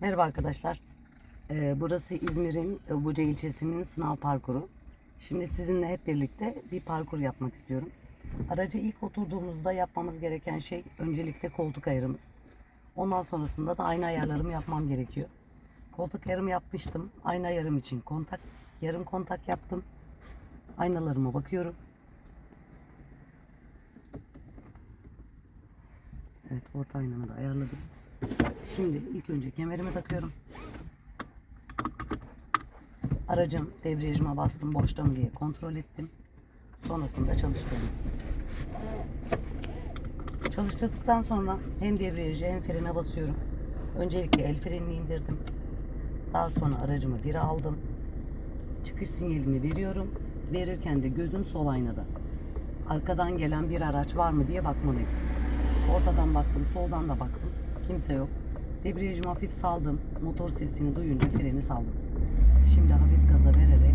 Merhaba arkadaşlar. Ee, burası İzmir'in e, Buca ilçesinin sınav parkuru. Şimdi sizinle hep birlikte bir parkur yapmak istiyorum. Aracı ilk oturduğumuzda yapmamız gereken şey öncelikle koltuk ayarımız. Ondan sonrasında da ayna ayarlarımı yapmam gerekiyor. Koltuk ayarımı yapmıştım. Ayna ayarım için kontak, yarım kontak yaptım. Aynalarıma bakıyorum. Evet orta aynamı da ayarladım. Şimdi ilk önce kemerimi takıyorum. Aracım debriyajıma bastım boşta mı diye kontrol ettim. Sonrasında çalıştırdım. Çalıştırdıktan sonra hem debriyajı hem frene basıyorum. Öncelikle el frenini indirdim. Daha sonra aracımı bir aldım. Çıkış sinyalimi veriyorum. Verirken de gözüm sol aynada. Arkadan gelen bir araç var mı diye bakmalıyım. Ortadan baktım, soldan da baktım. Kimse yok. Debriyajımı hafif saldım. Motor sesini duyunca freni saldım. Şimdi hafif gaza vererek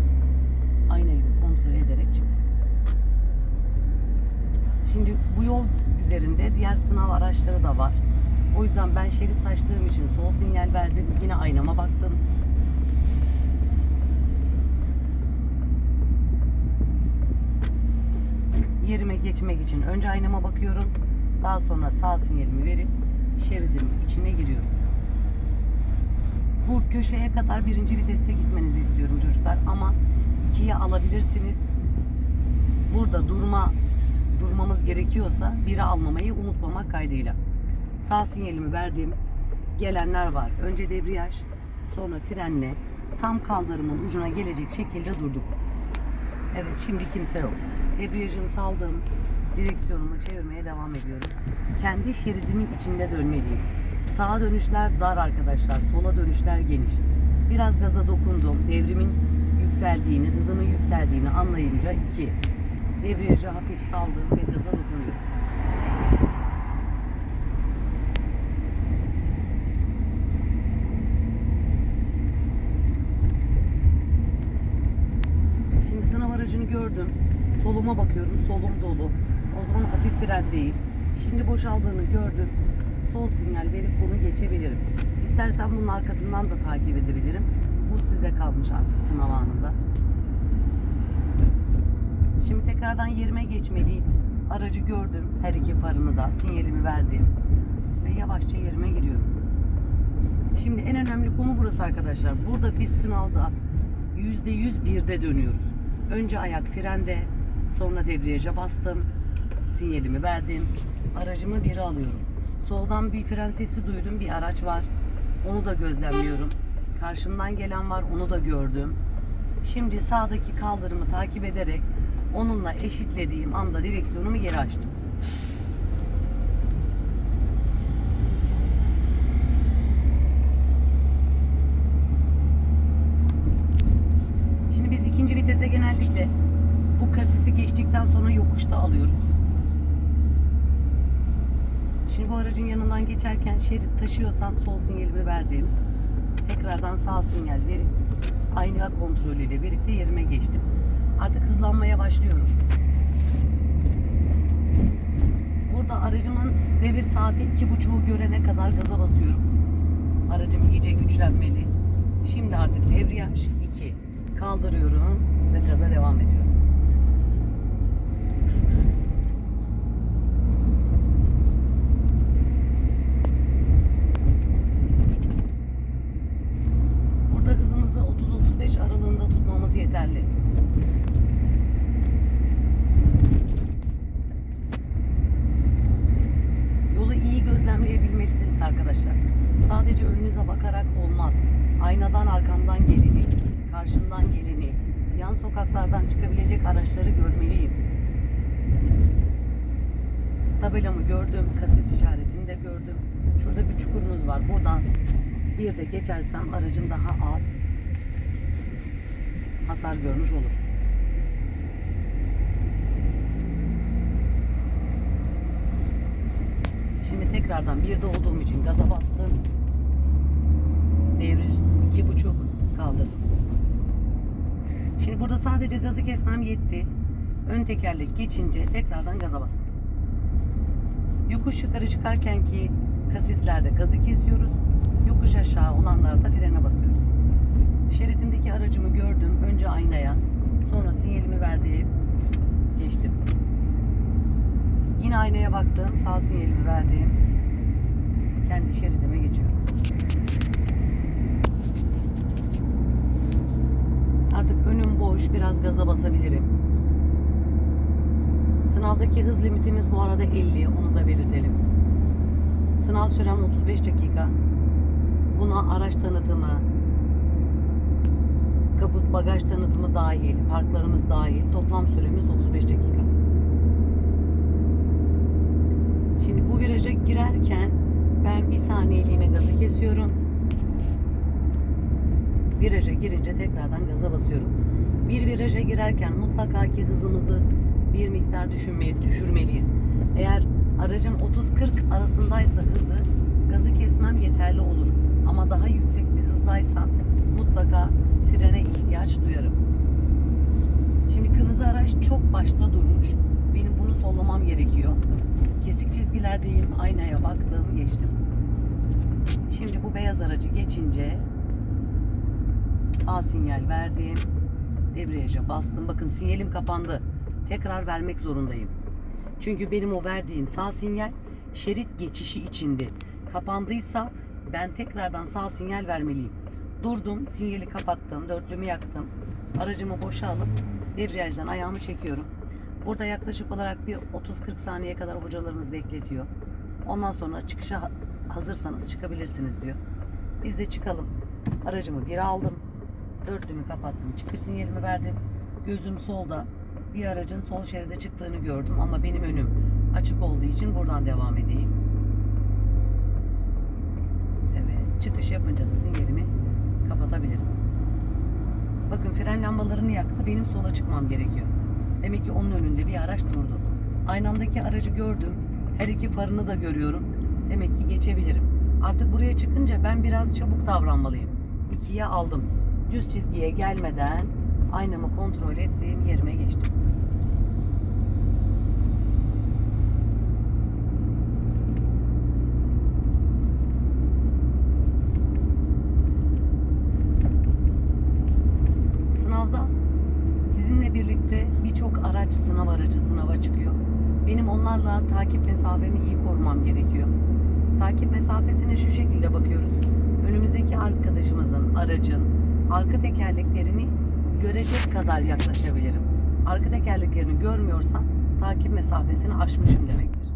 aynayı kontrol ederek çıktım. Şimdi bu yol üzerinde diğer sınav araçları da var. O yüzden ben şerit taştığım için sol sinyal verdim. Yine aynama baktım. Yerime geçmek için önce aynama bakıyorum. Daha sonra sağ sinyalimi verip şeridimin içine giriyorum. Bu köşeye kadar birinci viteste gitmenizi istiyorum çocuklar ama ikiye alabilirsiniz. Burada durma durmamız gerekiyorsa biri almamayı unutmamak kaydıyla. Sağ sinyalimi verdim. Gelenler var. Önce debriyaj, sonra frenle tam kaldırımın ucuna gelecek şekilde durduk. Evet şimdi kimse yok. Debriyajımı saldım. Direksiyonumu çevirmeye devam ediyorum. Kendi şeridimin içinde dönmeliyim. Sağa dönüşler dar arkadaşlar. Sola dönüşler geniş. Biraz gaza dokundum. Devrimin yükseldiğini, hızımın yükseldiğini anlayınca iki. Debriyajı hafif saldım ve gaza dokunuyorum. Aracını gördüm. Soluma bakıyorum. Solum dolu. O zaman hafif frendeyim. Şimdi boşaldığını gördüm. Sol sinyal verip bunu geçebilirim. İstersen bunun arkasından da takip edebilirim. Bu size kalmış artık sınav anında. Şimdi tekrardan yerime geçmeliyim. Aracı gördüm. Her iki farını da sinyalimi verdim. Ve yavaşça yerime giriyorum. Şimdi en önemli konu burası arkadaşlar. Burada biz sınavda %100 birde dönüyoruz. Önce ayak frende, sonra debriyaja bastım. Sinyalimi verdim. Aracımı biri alıyorum. Soldan bir fren sesi duydum. Bir araç var. Onu da gözlemliyorum. Karşımdan gelen var. Onu da gördüm. Şimdi sağdaki kaldırımı takip ederek onunla eşitlediğim anda direksiyonumu geri açtım. Şimdi biz ikinci vitese genellikle bu kasisi geçtikten sonra yokuşta alıyoruz. Şimdi bu aracın geçerken şerit taşıyorsam sol sinyalimi verdim. Tekrardan sağ sinyal verip ayna kontrolüyle birlikte yerime geçtim. Artık hızlanmaya başlıyorum. Burada aracımın devir saati iki buçuğu görene kadar gaza basıyorum. Aracım iyice güçlenmeli. Şimdi artık debriyaj 2 kaldırıyorum ve gaza devam ediyorum. Burada hızımızı 30-35 aralığında tutmamız yeterli. Yolu iyi gözlemleyebilmelisiniz arkadaşlar. Sadece önünüze bakarak olmaz. Aynadan arkamdan geleni, karşımdan geleni, yan sokaklardan çıkabilecek araçları görmeliyim. Tabelamı gördüm, kasis işaretini de gördüm. Şurada bir çukurumuz var. Buradan bir de geçersem aracım daha az hasar görmüş olur. Şimdi tekrardan bir de olduğum için gaza bastım. Devir iki buçuk kaldırdım. Şimdi burada sadece gazı kesmem yetti. Ön tekerlek geçince tekrardan gaza bastım. Yokuş yukarı çıkarken ki kasislerde gazı kesiyoruz. Yokuş aşağı olanlarda frene basıyoruz. Şeridimdeki aracımı gördüm. Önce aynaya, sonra sinyalimi verdim. Geçtim. Yine aynaya baktım. Sağ sinyalimi verdim. Kendi şeridime geçiyorum. Artık önüm boş. Biraz gaza basabilirim. Sınavdaki hız limitimiz bu arada 50. Onu da belirtelim. Sınav sürem 35 dakika. Buna araç tanıtımı, kaput bagaj tanıtımı dahil, parklarımız dahil. Toplam süremiz 35 dakika. Şimdi bu viraja girerken ben bir saniyeliğine gazı kesiyorum. Viraja girince tekrardan gaza basıyorum. Bir viraja girerken mutlaka ki hızımızı bir miktar düşünmeli, düşürmeliyiz. Eğer aracın 30-40 arasındaysa hızı gazı kesmem yeterli olur. Ama daha yüksek bir hızdaysam mutlaka frene ihtiyaç duyarım. Şimdi kırmızı araç çok başta durmuş. Benim bunu sollamam gerekiyor. Kesik çizgilerdeyim. Aynaya baktım, geçtim. Şimdi bu beyaz aracı geçince sağ sinyal verdim. Debriyaja bastım. Bakın sinyalim kapandı. Tekrar vermek zorundayım. Çünkü benim o verdiğim sağ sinyal şerit geçişi içindi. Kapandıysa ben tekrardan sağ sinyal vermeliyim. Durdum, sinyali kapattım, dörtlümü yaktım. Aracımı boşa alıp debriyajdan ayağımı çekiyorum. Burada yaklaşık olarak bir 30-40 saniye kadar hocalarımız bekletiyor. Ondan sonra çıkışa ha- hazırsanız çıkabilirsiniz diyor. Biz de çıkalım. Aracımı bir aldım. Dörtlümü kapattım. Çıkış sinyalimi verdim. Gözüm solda. Bir aracın sol şeride çıktığını gördüm ama benim önüm açık olduğu için buradan devam edeyim. Evet, çıkış yapınca da sinyalimi kapatabilirim. Bakın fren lambalarını yaktı. Benim sola çıkmam gerekiyor. Demek ki onun önünde bir araç durdu. Aynamdaki aracı gördüm. Her iki farını da görüyorum. Demek ki geçebilirim. Artık buraya çıkınca ben biraz çabuk davranmalıyım. İkiye aldım. Düz çizgiye gelmeden aynamı kontrol ettiğim yerime geçtim. Sınavda sizinle birlikte birçok araç sınav aracı sınava çıkıyor. Onlarla takip mesafemi iyi korumam gerekiyor. Takip mesafesine şu şekilde bakıyoruz. Önümüzdeki arkadaşımızın, aracın arka tekerleklerini görecek kadar yaklaşabilirim. Arka tekerleklerini görmüyorsam takip mesafesini aşmışım demektir.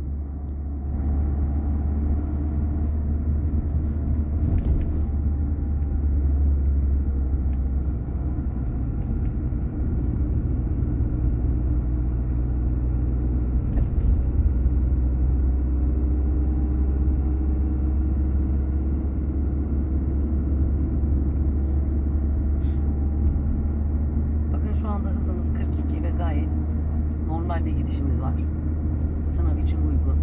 Bakın şu anda 42 ve gayet normal bir gidişimiz var. Sınav için uygun.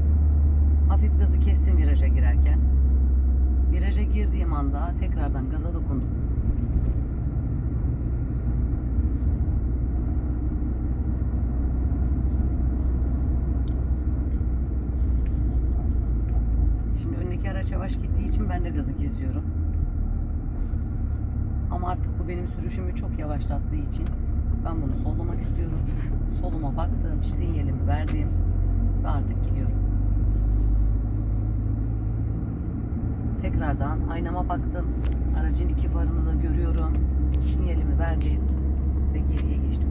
Hafif gazı kestim viraja girerken. Viraja girdiğim anda tekrardan gaza dokundum. Şimdi öndeki araç yavaş gittiği için ben de gazı kesiyorum. Ama artık bu benim sürüşümü çok yavaşlattığı için ben bunu sollamak istiyorum. Soluma baktım, sinyalimi verdim ve artık gidiyorum. Tekrardan aynama baktım. Aracın iki farını da görüyorum. Sinyalimi verdim ve geriye geçtim.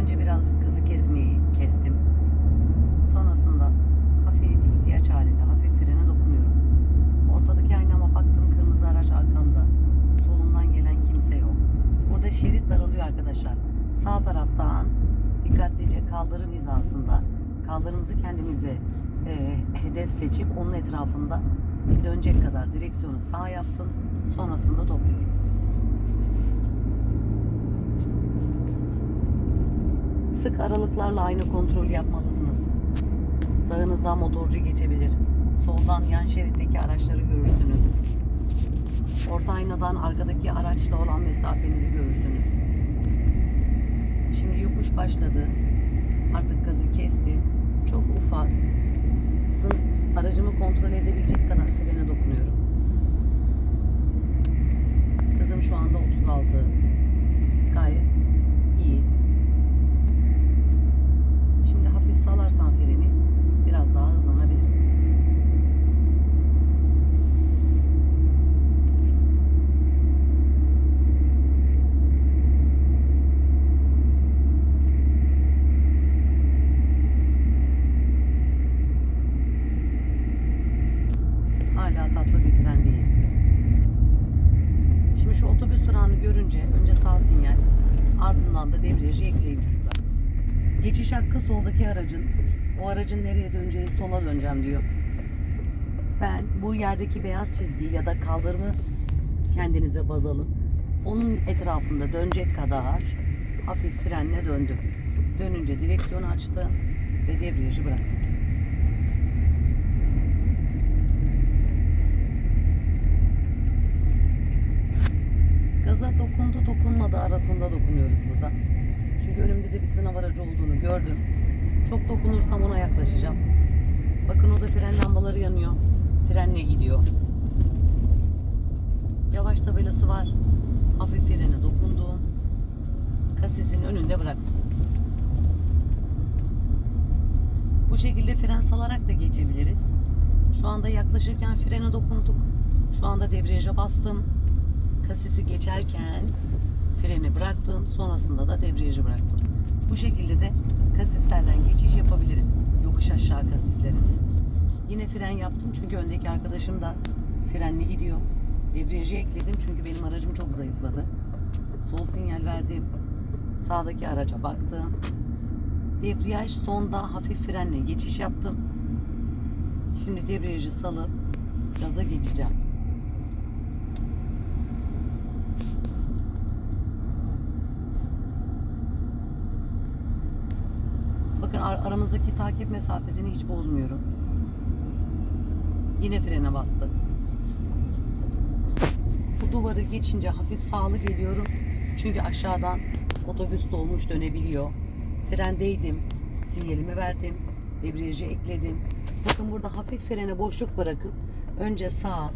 Önce birazcık gazı kesmeyi kestim. Sonrasında hafif ihtiyaç halinde hafif frene dokunuyorum. Ortadaki aynama baktım kırmızı araç arkamda. Solumdan gelen kimse yok. Burada şerit daralıyor arkadaşlar. Sağ taraftan dikkatlice kaldırım hizasında kaldırımımızı kendimize e, hedef seçip onun etrafında dönecek kadar direksiyonu sağ yaptım. Sonrasında topluyorum. Sık aralıklarla aynı kontrol yapmalısınız. Sağınızdan motorcu geçebilir. Soldan yan şeritteki araçları görürsünüz. Orta aynadan arkadaki araçla olan mesafenizi görürsünüz. Şimdi yokuş başladı. Artık gazı kesti. Çok ufak. Aracımı kontrol edebilecek kadar frene dokunuyorum. Hızım şu anda 36. Gayet iyi. Şimdi hafif salarsam freni biraz daha hızlanabilirim. Hala tatlı bir frendeyim. Şimdi şu otobüs durağını görünce önce sağ sinyal ardından da debriyajı ekleyin çocuklar. Geçiş hakkı soldaki aracın. O aracın nereye döneceği sola döneceğim diyor. Ben bu yerdeki beyaz çizgi ya da kaldırımı kendinize baz alın. Onun etrafında dönecek kadar hafif frenle döndüm. Dönünce direksiyonu açtım ve debriyajı bıraktım. Gaza dokundu dokunmadı arasında dokunuyoruz burada. Çünkü önümde de bir sınav aracı olduğunu gördüm. Çok dokunursam ona yaklaşacağım. Bakın o da fren lambaları yanıyor. Frenle gidiyor. Yavaş tabelası var. Hafif frene dokunduğum. Kasisin önünde bıraktım. Bu şekilde fren salarak da geçebiliriz. Şu anda yaklaşırken frene dokunduk. Şu anda debriyaja bastım. Kasisi geçerken freni bıraktım. Sonrasında da debriyajı bıraktım. Bu şekilde de kasislerden geçiş yapabiliriz. Yokuş aşağı kasislerin. Yine fren yaptım çünkü öndeki arkadaşım da frenli gidiyor. Debriyajı ekledim çünkü benim aracım çok zayıfladı. Sol sinyal verdim. Sağdaki araca baktım. Debriyaj sonda hafif frenle geçiş yaptım. Şimdi debriyajı salıp gaza geçeceğim. Bakın ar- aramızdaki takip mesafesini hiç bozmuyorum. Yine frene bastı. Bu duvarı geçince hafif sağlı geliyorum. Çünkü aşağıdan otobüs dolmuş dönebiliyor. Frendeydim. Sinyalimi verdim. Debriyajı ekledim. Bakın burada hafif frene boşluk bırakıp önce sağa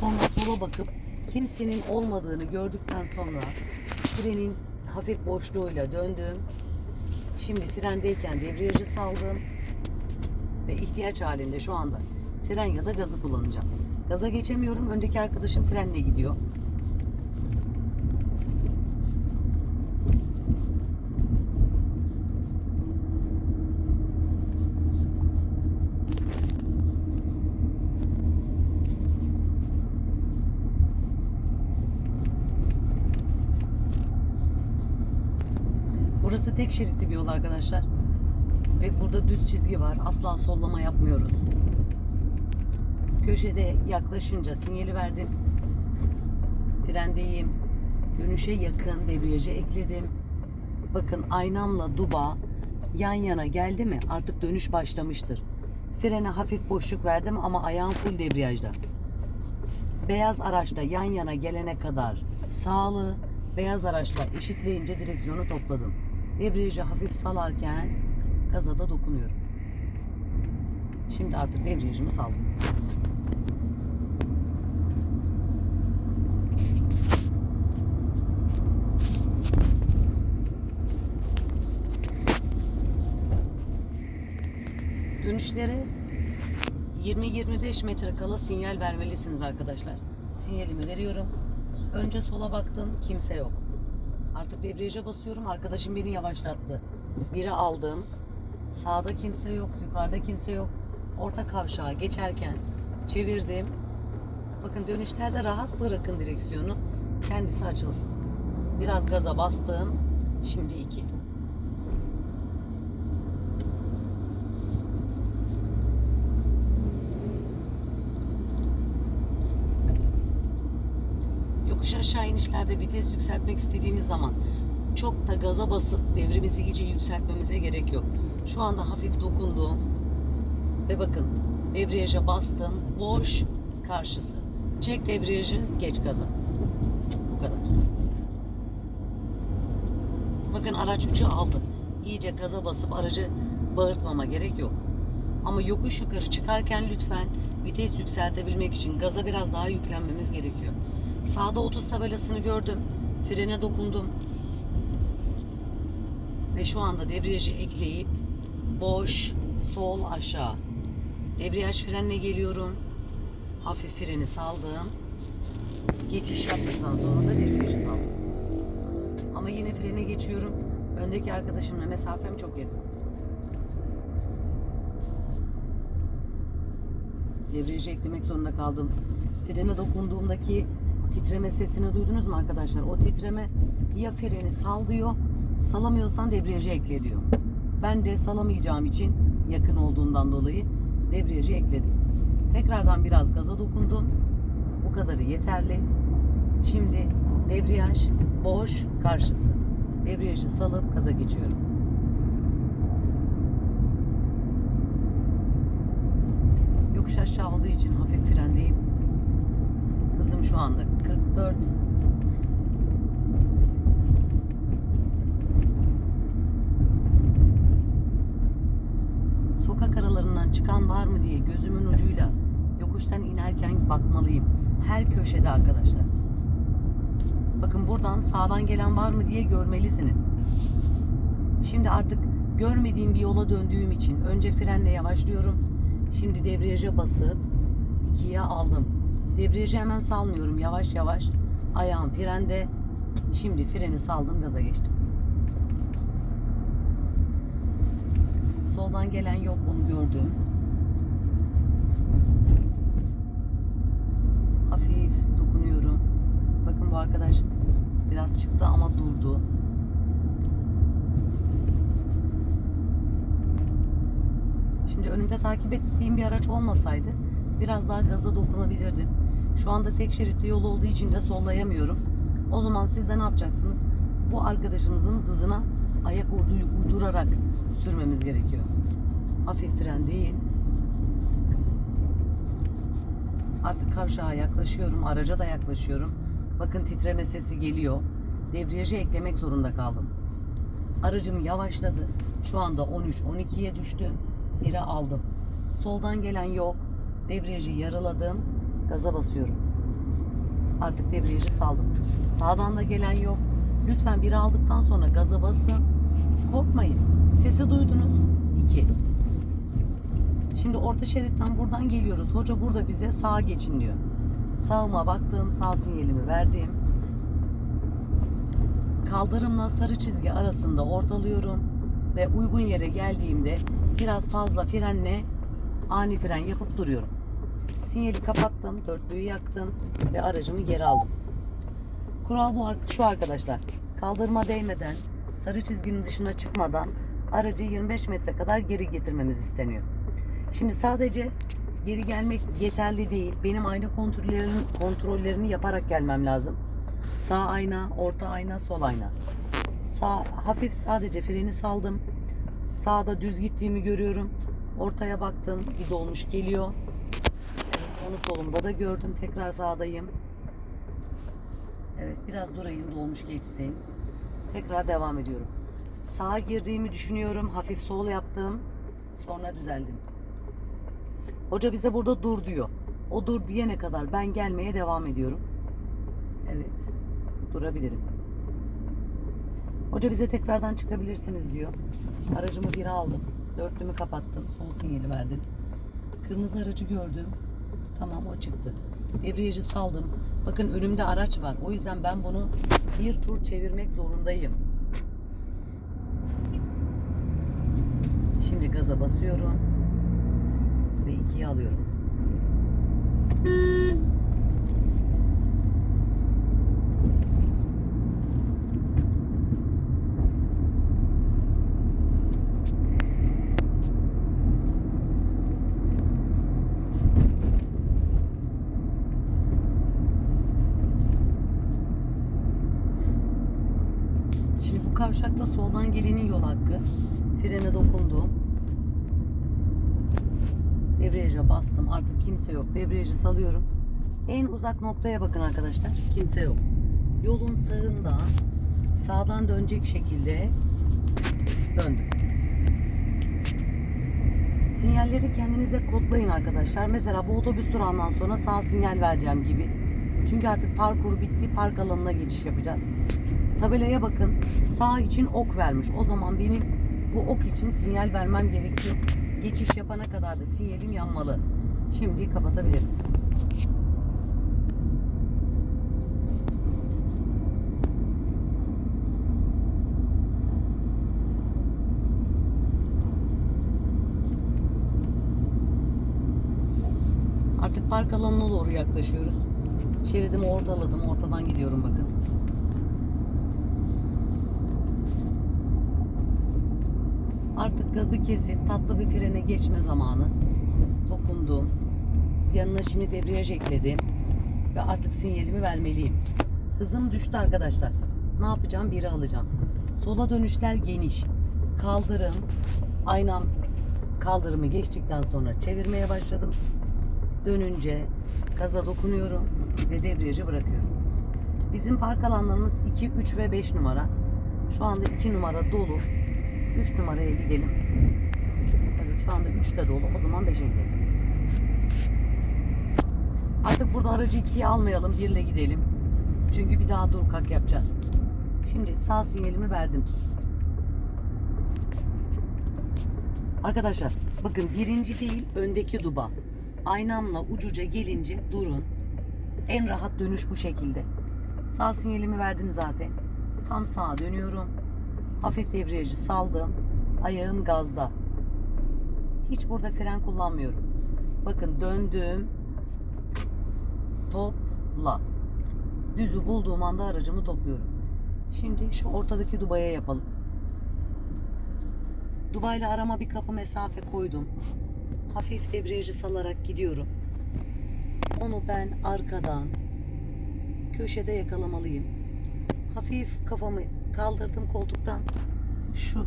sonra sola bakıp kimsenin olmadığını gördükten sonra frenin hafif boşluğuyla döndüm. Şimdi frendeyken debriyajı saldım ve ihtiyaç halinde şu anda fren ya da gazı kullanacağım. Gaza geçemiyorum. Öndeki arkadaşım frenle gidiyor. Burası tek şeritli bir yol arkadaşlar. Ve burada düz çizgi var. Asla sollama yapmıyoruz. Köşede yaklaşınca sinyali verdim. Frendeyim. Dönüşe yakın debriyajı ekledim. Bakın aynamla duba yan yana geldi mi artık dönüş başlamıştır. Frene hafif boşluk verdim ama ayağım full debriyajda. Beyaz araçla yan yana gelene kadar sağlı, beyaz araçla eşitleyince direksiyonu topladım. Debriyajı hafif salarken gaza da dokunuyorum. Şimdi artık debriyajımı saldım. Dönüşlere 20-25 metre kala sinyal vermelisiniz arkadaşlar. Sinyalimi veriyorum. Önce sola baktım kimse yok. Artık debriyaja basıyorum. Arkadaşım beni yavaşlattı. Biri aldım. Sağda kimse yok. Yukarıda kimse yok. Orta kavşağa geçerken çevirdim. Bakın dönüşlerde rahat bırakın direksiyonu. Kendisi açılsın. Biraz gaza bastım. Şimdi iki. yokuş aşağı inişlerde vites yükseltmek istediğimiz zaman çok da gaza basıp devrimizi iyice yükseltmemize gerek yok. Şu anda hafif dokundum ve bakın debriyaja bastım. Boş karşısı. Çek debriyajı, geç gaza. Bu kadar. Bakın araç 3'ü aldı. İyice gaza basıp aracı bağırtmama gerek yok. Ama yokuş yukarı çıkarken lütfen vites yükseltebilmek için gaza biraz daha yüklenmemiz gerekiyor. Sağda 30 tabelasını gördüm. Frene dokundum. Ve şu anda debriyajı ekleyip boş, sol, aşağı. Debriyaj frenle geliyorum. Hafif freni saldım. Geçiş yaptıktan sonra da debriyajı saldım. Ama yine frene geçiyorum. Öndeki arkadaşımla mesafem çok yakın. Debriyajı eklemek zorunda kaldım. Frene dokunduğumdaki titreme sesini duydunuz mu arkadaşlar? O titreme ya freni sal salamıyorsan debriyajı ekle diyor. Ben de salamayacağım için yakın olduğundan dolayı debriyajı ekledim. Tekrardan biraz gaza dokundum. Bu kadarı yeterli. Şimdi debriyaj boş karşısı. Debriyajı salıp gaza geçiyorum. Yokuş aşağı olduğu için hafif frendeyim. Hızım şu anda 44. Sokak aralarından çıkan var mı diye gözümün ucuyla yokuştan inerken bakmalıyım. Her köşede arkadaşlar. Bakın buradan sağdan gelen var mı diye görmelisiniz. Şimdi artık görmediğim bir yola döndüğüm için önce frenle yavaşlıyorum. Şimdi debriyaja basıp ikiye aldım. Debriyajı hemen salmıyorum yavaş yavaş. Ayağım frende. Şimdi freni saldım gaza geçtim. Soldan gelen yok onu gördüm. Hafif dokunuyorum. Bakın bu arkadaş biraz çıktı ama durdu. Şimdi önümde takip ettiğim bir araç olmasaydı biraz daha gaza dokunabilirdim. Şu anda tek şeritli yol olduğu için de sollayamıyorum. O zaman siz de ne yapacaksınız? Bu arkadaşımızın hızına ayak uydu- uydurarak sürmemiz gerekiyor. Hafif fren değil. Artık kavşağa yaklaşıyorum. Araca da yaklaşıyorum. Bakın titreme sesi geliyor. Debriyajı eklemek zorunda kaldım. Aracım yavaşladı. Şu anda 13-12'ye düştü. Biri aldım. Soldan gelen yok. Debriyajı yarıladım. Gaza basıyorum. Artık debriyajı saldım. Sağdan da gelen yok. Lütfen biri aldıktan sonra gaza basın. Korkmayın. Sesi duydunuz. 2. Şimdi orta şeritten buradan geliyoruz. Hoca burada bize sağa geçin diyor. Sağıma baktım, sağ sinyalimi verdim. Kaldırımla sarı çizgi arasında ortalıyorum ve uygun yere geldiğimde biraz fazla frenle ani fren yapıp duruyorum. Sinyali kapattım, dörtlüyü yaktım ve aracımı geri aldım. Kural bu şu arkadaşlar. Kaldırıma değmeden, sarı çizginin dışına çıkmadan aracı 25 metre kadar geri getirmemiz isteniyor. Şimdi sadece geri gelmek yeterli değil. Benim ayna kontrollerini, kontrollerini yaparak gelmem lazım. Sağ ayna, orta ayna, sol ayna. Sağ, hafif sadece freni saldım. Sağda düz gittiğimi görüyorum. Ortaya baktım. Bir dolmuş geliyor. Onu solumda da gördüm. Tekrar sağdayım. Evet biraz durayım dolmuş geçsin. Tekrar devam ediyorum. Sağa girdiğimi düşünüyorum. Hafif sol yaptım. Sonra düzeldim. Hoca bize burada dur diyor. O dur diyene kadar ben gelmeye devam ediyorum. Evet. Durabilirim. Hoca bize tekrardan çıkabilirsiniz diyor. Aracımı bir aldım. Dörtlümü kapattım. Son sinyali verdim. Kırmızı aracı gördüm. Tamam o çıktı. Debriyajı saldım. Bakın önümde araç var. O yüzden ben bunu bir tur çevirmek zorundayım. Şimdi gaza basıyorum ve ikiye alıyorum. Şimdi bu kavşakta soldan gelenin yol hakkı. Frene dokundum. Debriyaja bastım. Artık kimse yok. Debriyajı salıyorum. En uzak noktaya bakın arkadaşlar. Kimse yok. Yolun sağında sağdan dönecek şekilde döndüm. Sinyalleri kendinize kodlayın arkadaşlar. Mesela bu otobüs durağından sonra sağ sinyal vereceğim gibi. Çünkü artık parkur bitti. Park alanına geçiş yapacağız. Tabelaya bakın. Sağ için ok vermiş. O zaman benim bu ok için sinyal vermem gerekiyor. Geçiş yapana kadar da sinyalim yanmalı. Şimdi kapatabilirim. Artık park alanına doğru yaklaşıyoruz. Şeridimi ortaladım. Ortadan gidiyorum bakın. Artık gazı kesip tatlı bir frene geçme zamanı. Dokundum. Yanına şimdi debriyaj ekledim. Ve artık sinyalimi vermeliyim. Hızım düştü arkadaşlar. Ne yapacağım? Biri alacağım. Sola dönüşler geniş. Kaldırım. Aynam kaldırımı geçtikten sonra çevirmeye başladım. Dönünce gaza dokunuyorum ve debriyajı bırakıyorum. Bizim park alanlarımız 2, 3 ve 5 numara. Şu anda 2 numara dolu. 3 numaraya gidelim. Evet şu anda 3 de dolu. O zaman 5'e gidelim. Artık burada aracı 2'ye almayalım. 1 ile gidelim. Çünkü bir daha dur kalk yapacağız. Şimdi sağ sinyalimi verdim. Arkadaşlar bakın birinci değil öndeki duba. Aynamla ucuca gelince durun. En rahat dönüş bu şekilde. Sağ sinyalimi verdim zaten. Tam sağa dönüyorum. Hafif debriyajı saldım. Ayağım gazda. Hiç burada fren kullanmıyorum. Bakın döndüm. Topla. Düzü bulduğum anda aracımı topluyorum. Şimdi şu ortadaki dubaya yapalım. Dubai'yle arama bir kapı mesafe koydum. Hafif debriyajı salarak gidiyorum. Onu ben arkadan köşede yakalamalıyım. Hafif kafamı kaldırdım koltuktan. Şu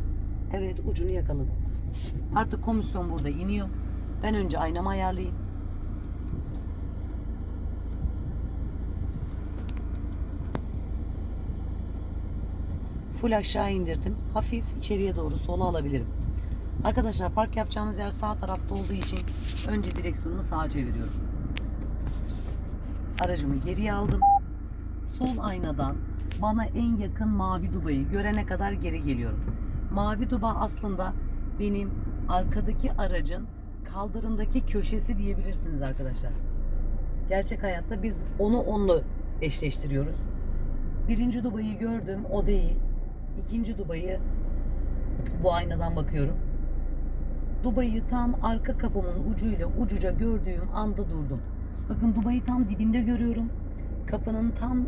evet ucunu yakaladım. Artık komisyon burada iniyor. Ben önce aynamı ayarlayayım. Full aşağı indirdim. Hafif içeriye doğru sola alabilirim. Arkadaşlar park yapacağınız yer sağ tarafta olduğu için önce direksiyonumu sağa çeviriyorum. Aracımı geriye aldım. Sol aynadan bana en yakın mavi dubayı görene kadar geri geliyorum. Mavi duba aslında benim arkadaki aracın kaldırımdaki köşesi diyebilirsiniz arkadaşlar. Gerçek hayatta biz onu onunla eşleştiriyoruz. Birinci dubayı gördüm, o değil. İkinci dubayı bu aynadan bakıyorum. Dubayı tam arka kapımın ucuyla ucuca gördüğüm anda durdum. Bakın Dubayı tam dibinde görüyorum. Kapının tam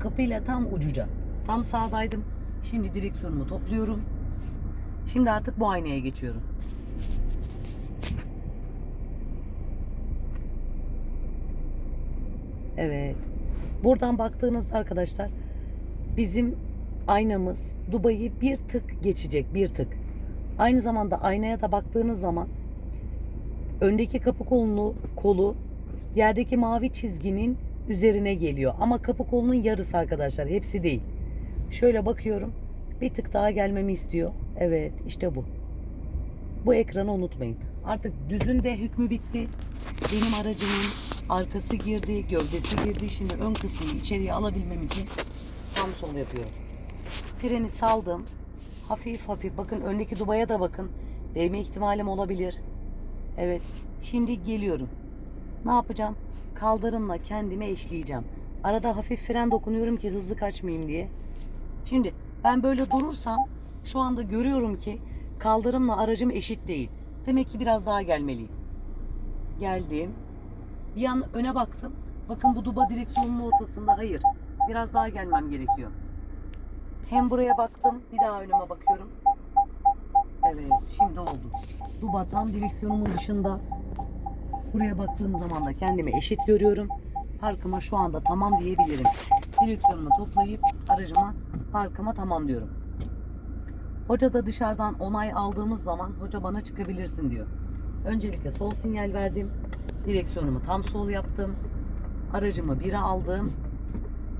kapıyla tam ucuca. Tam sağdaydım. Şimdi direksiyonumu topluyorum. Şimdi artık bu aynaya geçiyorum. Evet. Buradan baktığınızda arkadaşlar bizim aynamız Dubai'yi bir tık geçecek. Bir tık. Aynı zamanda aynaya da baktığınız zaman öndeki kapı kolunu kolu yerdeki mavi çizginin üzerine geliyor. Ama kapı kolunun yarısı arkadaşlar. Hepsi değil. Şöyle bakıyorum. Bir tık daha gelmemi istiyor. Evet işte bu. Bu ekranı unutmayın. Artık düzün de hükmü bitti. Benim aracımın arkası girdi, gövdesi girdi. Şimdi ön kısmını içeriye alabilmem için tam sol yapıyorum. Freni saldım. Hafif hafif bakın öndeki dubaya da bakın. Değme ihtimalim olabilir. Evet. Şimdi geliyorum. Ne yapacağım? Kaldırımla kendimi eşleyeceğim. Arada hafif fren dokunuyorum ki hızlı kaçmayayım diye. Şimdi ben böyle durursam şu anda görüyorum ki kaldırımla aracım eşit değil. Demek ki biraz daha gelmeliyim. Geldim. Bir an öne baktım. Bakın bu duba direksiyonun ortasında. Hayır. Biraz daha gelmem gerekiyor. Hem buraya baktım. Bir daha önüme bakıyorum. Evet. Şimdi oldu. Duba tam direksiyonumun dışında. Buraya baktığım zaman da kendimi eşit görüyorum. Parkıma şu anda tamam diyebilirim. Direksiyonumu toplayıp aracıma parkıma tamam diyorum. Hoca da dışarıdan onay aldığımız zaman hoca bana çıkabilirsin diyor. Öncelikle sol sinyal verdim. Direksiyonumu tam sol yaptım. Aracımı bire aldım.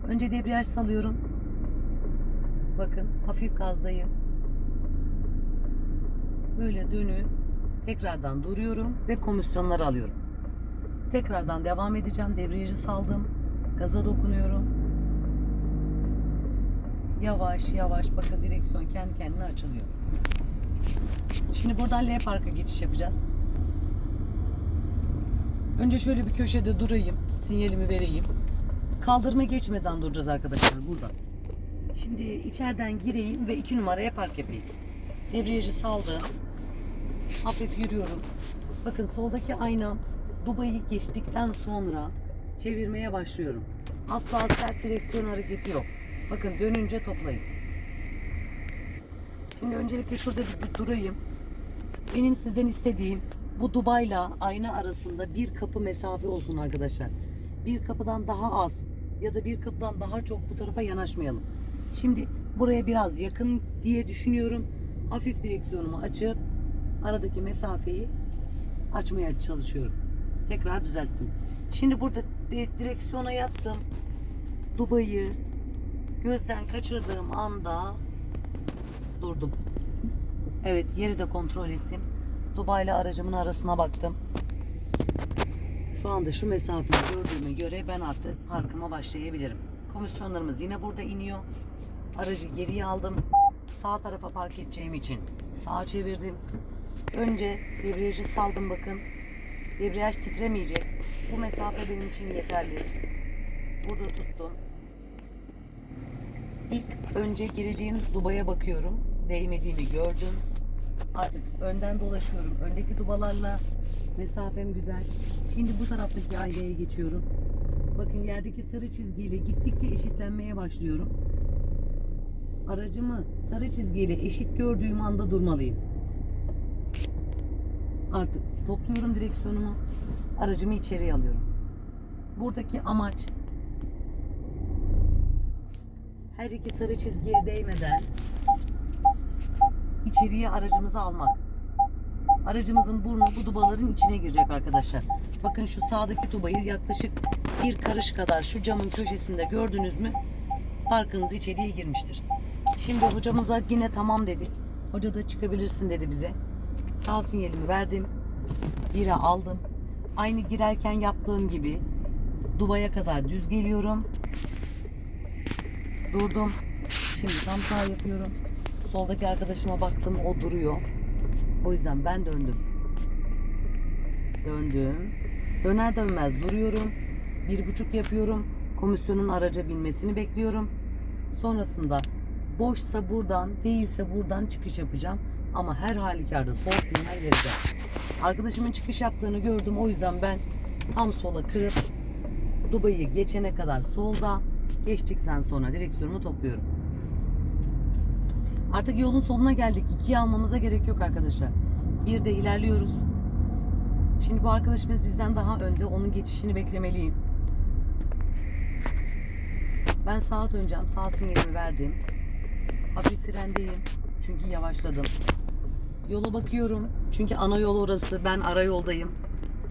Önce debriyaj salıyorum. Bakın hafif gazdayım. Böyle dönüp tekrardan duruyorum ve komisyonları alıyorum. Tekrardan devam edeceğim. Debriyajı saldım. Gaza dokunuyorum. Yavaş yavaş bakın direksiyon kendi kendine açılıyor. Şimdi buradan L Park'a geçiş yapacağız. Önce şöyle bir köşede durayım. Sinyalimi vereyim. Kaldırma geçmeden duracağız arkadaşlar burada. Şimdi içeriden gireyim ve iki numaraya park yapayım. Debriyajı saldım. Hafif yürüyorum. Bakın soldaki aynam Dubai'yi geçtikten sonra çevirmeye başlıyorum. Asla sert direksiyon hareketi yok. Bakın dönünce toplayın. Şimdi öncelikle şurada bir, durayım. Benim sizden istediğim bu Dubai'la ayna arasında bir kapı mesafe olsun arkadaşlar. Bir kapıdan daha az ya da bir kapıdan daha çok bu tarafa yanaşmayalım. Şimdi buraya biraz yakın diye düşünüyorum. Hafif direksiyonumu açıp aradaki mesafeyi açmaya çalışıyorum. Tekrar düzelttim. Şimdi burada di- direksiyona yattım. Dubai'yi gözden kaçırdığım anda durdum. Evet yeri de kontrol ettim. Dubai ile aracımın arasına baktım. Şu anda şu mesafeyi gördüğüme göre ben artık parkıma başlayabilirim. Komisyonlarımız yine burada iniyor. Aracı geriye aldım. Sağ tarafa park edeceğim için sağa çevirdim. Önce debriyajı saldım bakın. Debriyaj titremeyecek. Bu mesafe benim için yeterli. Burada tuttum. İlk önce gireceğim dubaya bakıyorum. Değmediğini gördüm. Artık önden dolaşıyorum. Öndeki dubalarla mesafem güzel. Şimdi bu taraftaki aynaya geçiyorum. Bakın yerdeki sarı çizgiyle gittikçe eşitlenmeye başlıyorum. Aracımı sarı çizgiyle eşit gördüğüm anda durmalıyım. Artık topluyorum direksiyonumu. Aracımı içeriye alıyorum. Buradaki amaç her iki sarı çizgiye değmeden içeriye aracımızı almak. Aracımızın burnu bu dubaların içine girecek arkadaşlar. Bakın şu sağdaki dubayı yaklaşık bir karış kadar şu camın köşesinde gördünüz mü? Parkınız içeriye girmiştir. Şimdi hocamıza yine tamam dedik. Hoca da çıkabilirsin dedi bize. Sağ sinyalimi verdim. Bire aldım. Aynı girerken yaptığım gibi Dubai'ye kadar düz geliyorum. Durdum. Şimdi tam sağ yapıyorum. Soldaki arkadaşıma baktım o duruyor. O yüzden ben döndüm. Döndüm. Döner dönmez duruyorum. Bir buçuk yapıyorum. Komisyonun araca binmesini bekliyorum. Sonrasında boşsa buradan değilse buradan çıkış yapacağım. Ama her halükarda sol sinyal vereceğim. Arkadaşımın çıkış yaptığını gördüm. O yüzden ben tam sola kırıp Dubai'yi geçene kadar solda geçtikten sonra direksiyonumu topluyorum. Artık yolun sonuna geldik. İkiye almamıza gerek yok arkadaşlar. Bir de ilerliyoruz. Şimdi bu arkadaşımız bizden daha önde. Onun geçişini beklemeliyim. Ben sağa döneceğim. Sağ sinyalimi verdim. Hafif frendeyim. Çünkü yavaşladım. Yola bakıyorum. Çünkü ana yol orası. Ben ara yoldayım.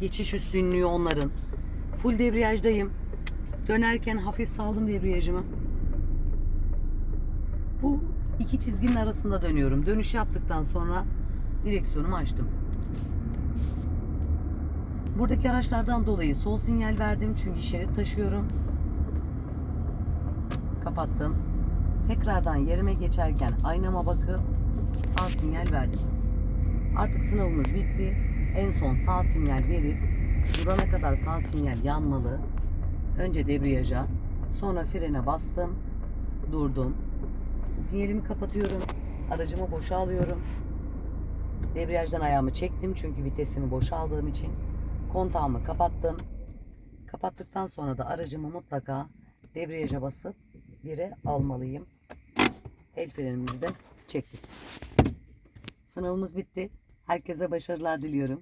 Geçiş üstünlüğü onların. Full debriyajdayım. Dönerken hafif saldım debriyajımı. Bu iki çizginin arasında dönüyorum. Dönüş yaptıktan sonra direksiyonumu açtım. Buradaki araçlardan dolayı sol sinyal verdim çünkü şerit taşıyorum. Kapattım. Tekrardan yerime geçerken aynama bakıp sağ sinyal verdim. Artık sınavımız bitti. En son sağ sinyal verip durana kadar sağ sinyal yanmalı. Önce debriyaja, sonra frene bastım, durdum. Sinyalimi kapatıyorum. Aracımı boşa alıyorum. Debriyajdan ayağımı çektim çünkü vitesimi boşa aldığım için. Kontağımı kapattım. Kapattıktan sonra da aracımı mutlaka debriyaja basıp bire almalıyım. El frenimizi de çektik. Sınavımız bitti. Herkese başarılar diliyorum.